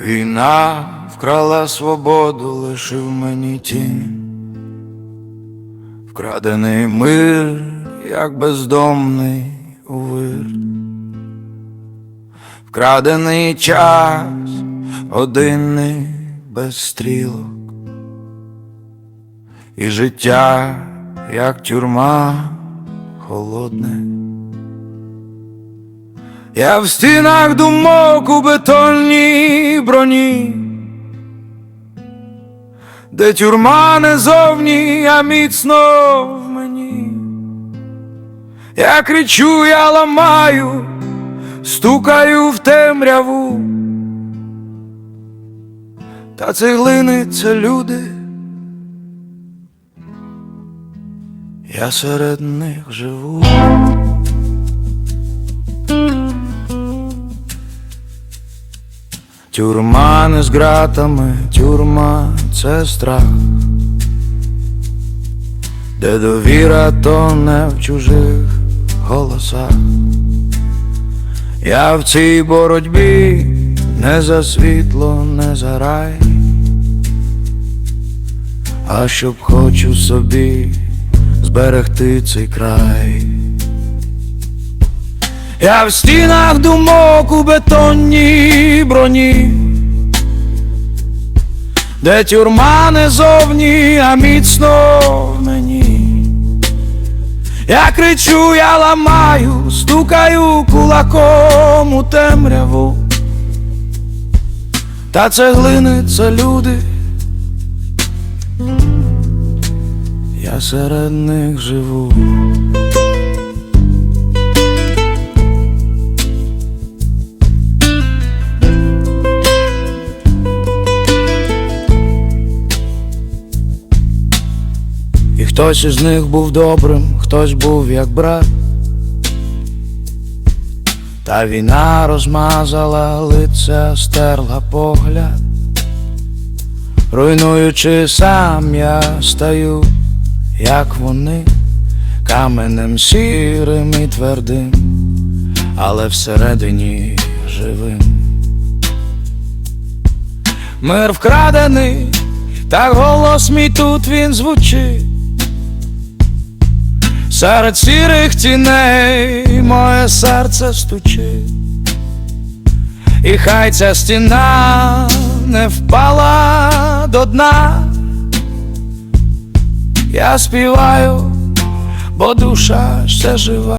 Війна вкрала свободу, лишив мені тінь, вкрадений мир, як бездомний увир, вкрадений час, годинний без стрілок, і життя, як тюрма холодне. Я в стінах думок у бетонній броні, де тюрма не зовні, а міцно в мені. Я кричу, я ламаю, стукаю в темряву, та цеглини це люди, я серед них живу. Тюрма не з ґратами, тюрма це страх, де довіра то не в чужих голосах. Я в цій боротьбі не за світло, не за рай, а щоб хочу собі зберегти цей край. Я в стінах думок у бетонній броні, де тюрма не зовні, а міцно в мені. Я кричу, я ламаю, стукаю кулаком у темряву. Та цеглини це люди. Я серед них живу. Хтось із них був добрим, хтось був як брат. Та війна розмазала лиця, стерла погляд, руйнуючи сам, я стаю, як вони, каменем сірим і твердим, але всередині живим. Мир вкрадений, так голос мій тут він звучить. Серед сірих тіней моє серце стучить, і хай ця стіна не впала до дна. Я співаю, бо душа ще жива.